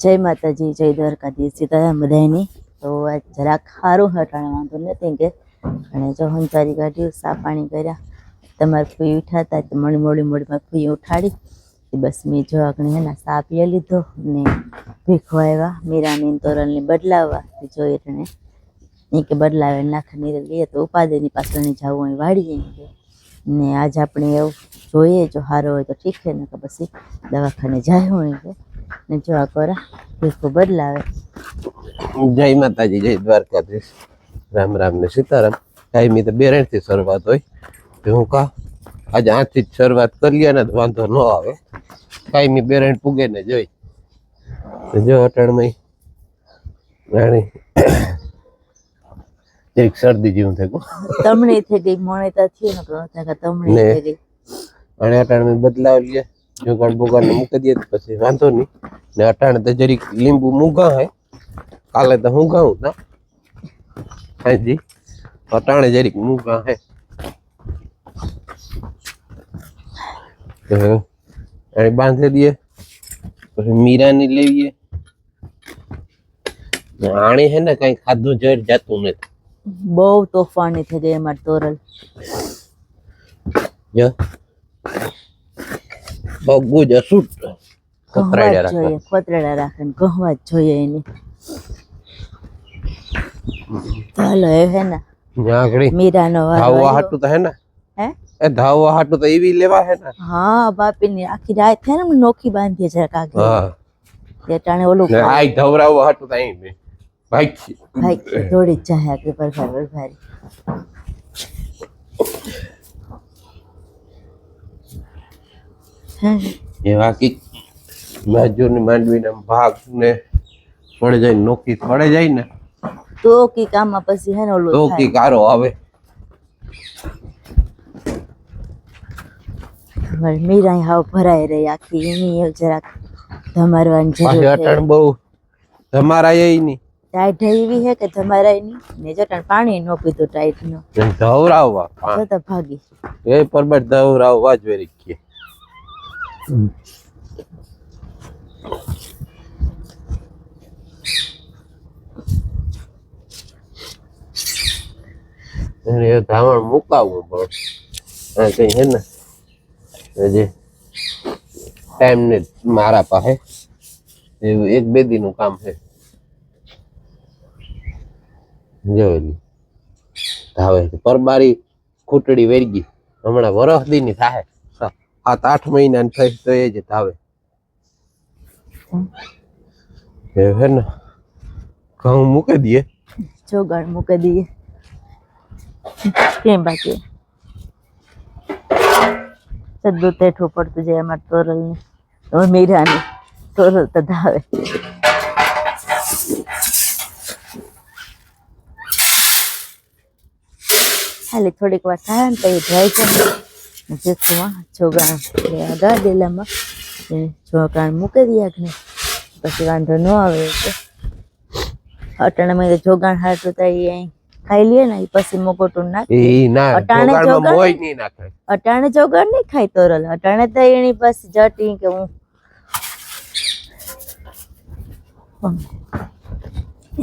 જય માતાજી, જય દ્વારકાધીશ સીતારામ બધાની તો આ જરાક સારું હટાણે વાંધો નથી કે. અને જો હંચારી કાઢ્યું સા પાણી કર્યા, તમારે ફૂઈ ઉઠાતા તો મળી મોડી મોડીમાં ફૂઈ ઉઠાડી. બસ મેં જો આગળ એના સા પીએ લીધો ને ભીખો આવ્યા મીરાની ને બદલાવવા. જોઈએ એને એ કે બદલાવે નાખે નીરે લઈએ તો ઉપાદેની પાછળની જવું અહીં વાળીએ કે. ને આજ આપણે એવું જોઈએ, જો સારો હોય તો ઠીક છે ને પછી દવાખાને જાય હોય કે. ને જો આ કોરા ભીખો બદલાવે. જય માતાજી જય દ્વારકાધીશ. રામ રામ ને સીતારામ. કાયમી તો બેરણથી શરૂઆત હોય. તો હું કા આજે આથી જ શરૂઆત કરીએ ને તો વાંધો ન આવે. કાયમી બેરણ પૂગે ને જોઈ. તો જો અટણમય રાણી એક શરદી જેવું થઈ ગયું તમણી થઈ ગઈ મોણેતા થયું ને તો કે તમણી થઈ ગઈ. અને અટાણે બદલાવ લઈએ જુગાડ બોગાડ મૂકી દઈએ પછી વાંધો નહીં. ને અટાણે તો જરીક લીંબુ મૂગા હે. કાલે તો હું ગાઉં તા. હાજી. અટાણે જરીક મૂગા હે. એને બાંધી દઈએ. પછી મીરાની લેવીએ ને આણી હે ને કઈ ખાધું જર જતું નથી. બહુ તોફાની થઈ ગઈ અમારી તોરલ. જો બગુ જ અસૂટ. કહવા કતરાડ્યા જ જોઈએ રાખવા કોતરેડા રાખે ને કહવા જ જોઈએ એની. ચાલો એ હે ને ત્યાં આગળ મીરાનો વારો ધાવવા આવ્યો. હાટું તો હે ને? હે? એ ધાવવા હાટું તો એવી લેવા હે ને? હા બાપીની આખી રાત થાય ને નોખી બાંધીએ જરાક આગળ. હા. તે ટાણે ઓલું ને આય ધવરાવવા હાટું તો અહીં ભાઈ. ભાઈ દોડી જ જાય આગળ પરભાર પરભારી હે એવા કી બાજુની માંડવીને ભાગ ને પડે જાય નોકી પડે જાય ને તો કી કામમાં પછી હે ને ઓલું તો કી કારો આવે. મારી મીરાય હાવ ભરાઈ રહી આખી એની જરાક ધમારવાની જરૂર છે. અટણ બહુ ધમારાય નહીં. ટાઈટ એવી હે કે ધમારાય નહીં? ને જટાણ પાણી નો પીધું ટાઈટ નો ધવરાવવા તો ભાગી. એ પરબટ ધવરાવવા જ વેરી કે એને ધાવણ મુકાવવું પણ કઈ હે ને, હજી ટાઈમ ને મારા પાસે. એવું એક બે દી નું કામ છે. જોયેલી ધાવે પરબારી ખૂટડી વેરગી. હમણાં વરસ દી ની થાય સાત, આઠ મહિના ની થઈ, તો એ જ ધાવે. એ હે ને, ઘઉં મૂકી દઈએ. જોગાણ મૂકી દઈએ. કેમ બાકી? સદું તેઠું પડતું જાય અમારે તોરલ ને હવે મીરાની તોરલ તો ધાવે. ખાલી થોડીક વાર થાય ને તો એ જાય છે ને જેથું જોગાણ આગળ ડેલામાં જોગાણ મૂકી દઈએ આગળ પછી વાંધો ન આવે એટલે અટાણામાં તો જોગાણ હાટું તો એ ખાઈ લઈએ ને પછી મોકોટું નાખી. અટાણે નાખે અટાણે જોગાણ નહીં ખાય તોરલ. અટાણે તો એની પાસે જટી કે હું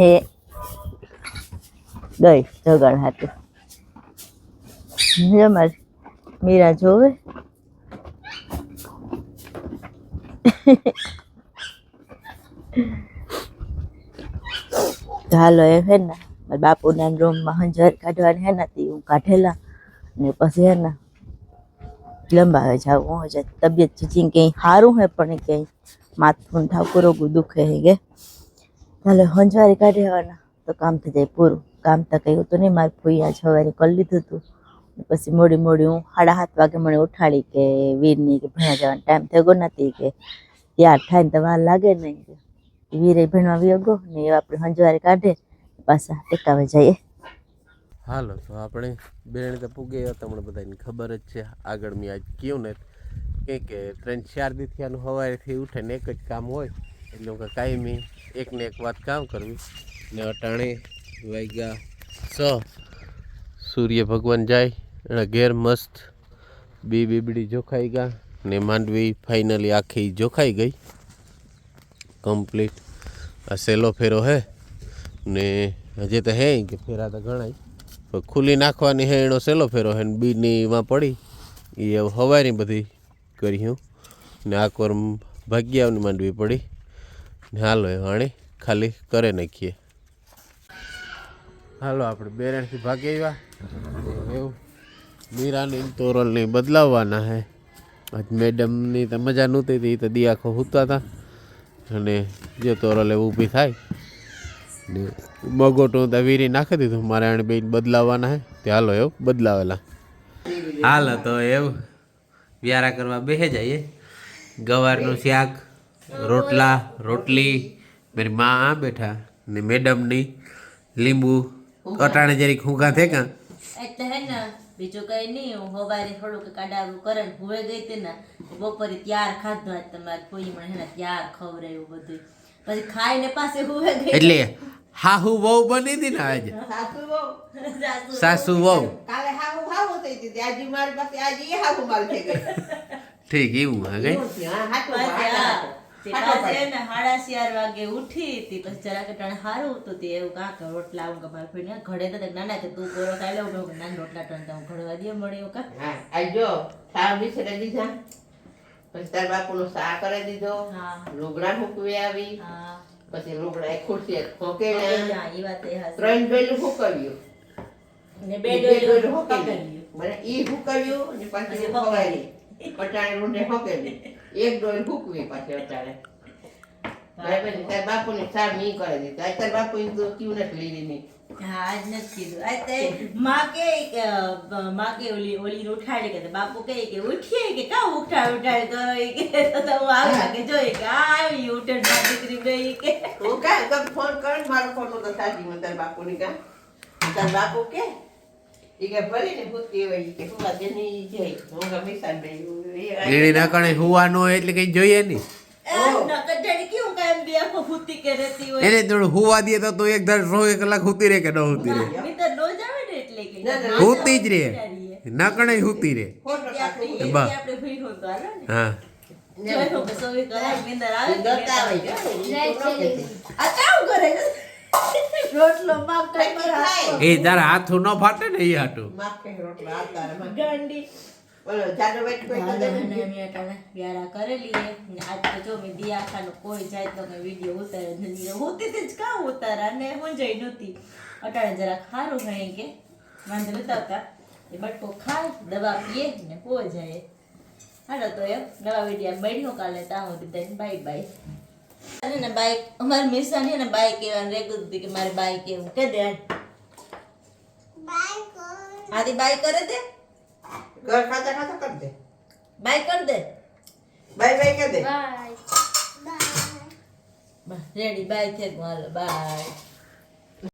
એ ગઈ જોગાણ હાટું. જમાર મીરા જોવે ચાલો એ હે ને મારા બાપુના રૂમમાં હંજર કાઢવાની હે ને તે હું કાઢેલા ને પછી હે ને લંબાવે જાવ હું જાય તબિયત ચીચી ક્યાંય સારું હે પણ ક્યાંય માથું ઠાકુરોગું દુખે હે કે હાલો હંજવારી કાઢવાના તો કામ થઈ જાય પૂરું કામ તો કહ્યું તો નહીં મારે ફૂઈ જવારી કરી લીધું હતું પછી મોડી મોડી હું સાડા સાત વાગે મને ઉઠાડી કે વીરની કે ભણવા જવાનો ટાઈમ થયો નથી કે યાર થાય ને તો વાર લાગે નહીં વીરે ભણવા વિયો ને એ આપણે હંજવારી કાઢે પાછા ટેકાવે જઈએ. હાલો, તો આપણે બેન તો પૂગે તમને બધાને ખબર જ છે, આગળ મેં આજ કહ્યું ને કે કે ત્રણ ચાર દીથી આનું સવારેથી ઉઠે ને એક જ કામ હોય, એટલે હું કાયમી એક ને એક વાત કામ કરવી. ને અટાણે વાગ્યા છ સૂર્ય ભગવાન જાય એના ઘેર મસ્ત બી બીબડી જોખાઈ ગયા ને માંડવી ફાઇનલી આખી જોખાઈ ગઈ. કમ્પ્લીટ આ સેલો ફેરો હે ને હજી તો હે કે ફેરા તો ગણાય. પણ ખુલ્લી નાખવાની હે એનો સેલો ફેરો હે ને બીની પડી. એ હવે હવારી બધી કર્યું ને આ કોર ભાગ્યાવની માંડવી પડી. ને હાલો એ વાણી ખાલી કરે નાખીએ. હાલો, આપણે બેરણથી ભાગી આવ્યા. એવું. મીરાની તોરલની બદલાવવાના હે. આજ મેડમની તો મજા નહોતી હતી તો દી આખો સૂતા હતા અને જે તોરલ એવું ઊભી થાય ને મગોટો તો વીરી નાખી દીધું. મારે એને બેન બદલાવવાના હે. તે હાલો એવું બદલાવેલા. હાલ તો એવું વ્યારા કરવા બેસે જઈએ. ગવારનું શાક રોટલા રોટલી મારી મા આ બેઠા. ને મેડમની લીંબુ અટાણે જરીક ખૂંકા થેકા. એટલે હે ને બીજું કઈ નહીં હું હવારે થોડુંક કાડાવું કરે ને હુવે ગઈ હતી ને બપોરે ત્યાર ખાધું આજ તમારે કોઈ મને હે ને ત્યાર ખવડાવ્યું બધું. પછી ખાઈને પાસે હુવે ગઈ. એટલે હાહુ વહુ બની હતી ને આજે? સાસુ વહુ. સાસુ વહુ. કાલે હાહુ હાહુ થઈ હતી. આજે મારી પાસે આજે એ હાહુ મારી થઈ ગઈ. ઠીક એવું હા કઈ ને વાગે ઉઠી હતી પછી જરાક ટાણે હારું હતું તે એવું કાંક રોટલા આવું કે મારા ઘડે તો ના ના કે તું કોરો ખાઈ લઉં મેં કીધું, રોટલા ટણ હું ઘડવા દે મળે એવું કા? હા, આ જો, દીધા. પછી તારા બાપુનો શા કરી દીધો. લુગડા મૂકવી આવી. હા. પછી લુગડા એક ખુરશી ખોકેલા હા, વાત એ ત્રણ ડોયલું હુકવ્યું ને બે ડોલું ડોયલું મને ઈ હુકવ્યું અને પછી. ખવાયેલી પટાણે એક ડોલ ભૂકવી પાછી અત્યારે. ને? દીધું. બાપુ તો કયું નથી લીધી ની હા આજ નથી કીધું. આજ તે માં કે માં કે ઓલી ઓલી ઉઠાડે કે બાપુ કહે કે ઉઠીએ કે કા ઉઠાડ ઉઠાડ? કરો કે તો તો હું આવી કે જોઈ કે આ આવી ઉઠે દીકરી ગઈ કે. હું કાંઈ ફોન કર મારો ફોન તો સાચી મને તારા બાપુની કા તાર બાપુ કે ઈ ના કણે હુવાનો એટલે કઈ જોઈએ નહીં એને થોડું હુવા દે તો તું એક ધાર સો એક કલાક હુતી રે કે ન હુતી રે જ આવે ને એટલે કે ના, ના, હુતી રે રે હા. રોટલો એ તારા હાથું ન ફાટે ને એ હાટું. માખે રોટલા આ તારા માં. ગાંડી બોલો જાડો વેટ કોઈ તો ને. વ્યારા કરેલી હે. ને આજ તો જો મેં દિયાખાનો કોઈ જાતનો કઈ વીડિયો ઉતાર્યો નથી. હોતી તે જ કાં ઉતારા અને હું જઈ નહોતી. અટાણે જરા ખારું હે કે. વાંધો નતા એ બટકો ખાય દવા પીએ ને હો જાય. હાલો તો એમ નવા વીડિયો મળ્યો કાલે ત્યાં સુધી બાય બાય. અને ને બાઈક અમારી મિસાન ને બાઈક કહેવાનું રેગું હતી કે મારે બાઈક એવું કે દે આથી બાય કરે દે? ઘર ખાતા ખાતા કર દે. બાય કર દે? બાય બાય કર દે. રેડી બાય થઈ ગયું હાલો બાય.